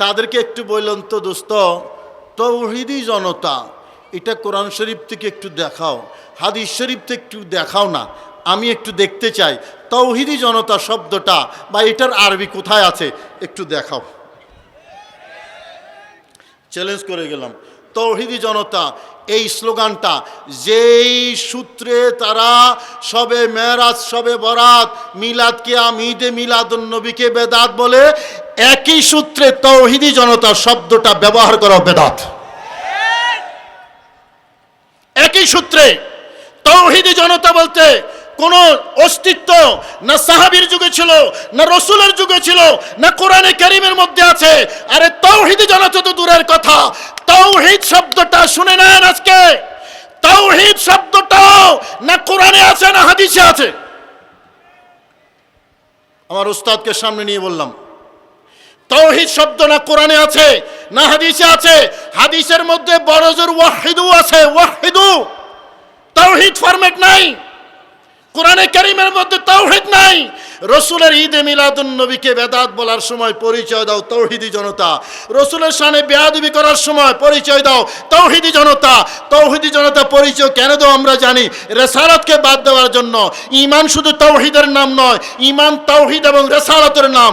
তাদেরকে একটু বললেন, তো দোস্ত, তৌহিদি জনতা, এটা কোরআন শরীফ থেকে একটু দেখাও, হাদিস শরীফ থেকে একটু দেখাও না, আমি একটু দেখতে চাই। তৌহিদি জনতা শব্দটা বা এটার আরবি কোথায় আছে, একটু দেখাও। চ্যালেঞ্জ করে গেলাম। তৌহিদি জনতা, এই স্লোগানটা, যেই সূত্রে তারা সবে মেরাজ, সবে বরাত, মিলাদকে আমিদে মিলাদুন্নবীকে বেদাত বলে একই সূত্রে তৌহিদি জনতা শব্দটা ব্যবহার করা বেদাত। একই সূত্রে তৌহিদি জনতা বলতে কোন অস্তিত্ব না সাহাবীর যুগে ছিল, না রসুলের যুগে ছিল, না কোরআনে কারিমের মধ্যে আছে। আরে তৌহিদি জনতা তো দূরের কথা। তৌহিদ শব্দটা শুনে নেন আজকে। তৌহিদ শব্দটাও না কোরআনে আছে, না হাদিসে আছে। আমার উস্তাদকে সামনে নিয়ে বললাম তৌহিদ শব্দ না কোরআনে আছে, না হাদিসে আছে। হাদিসের মধ্যে বড় জোর ওয়াহিদু আছে, ওয়াহিদু। তাওহিদ ফরম্যাট নাই। কোরআনে কারিমের মধ্যে তাওহিদ নাই। রসুলের ঈদে মিলাদুন নবীকে বেদাত বলার সময় পরিচয় দাও, তৌহিদি জনতা। রসুলের সামনে বেয়াদবি করার সময় পরিচয় দাও, তৌহিদি জনতা। তৌহিদি জনতা পরিচয় কেন দাও আমরা জানি। রেসারতকে বাদ দেওয়ার জন্য। ইমান শুধু তৌহিদের নাম নয় ইমান তৌহিদ এবং রেসারতের নাম।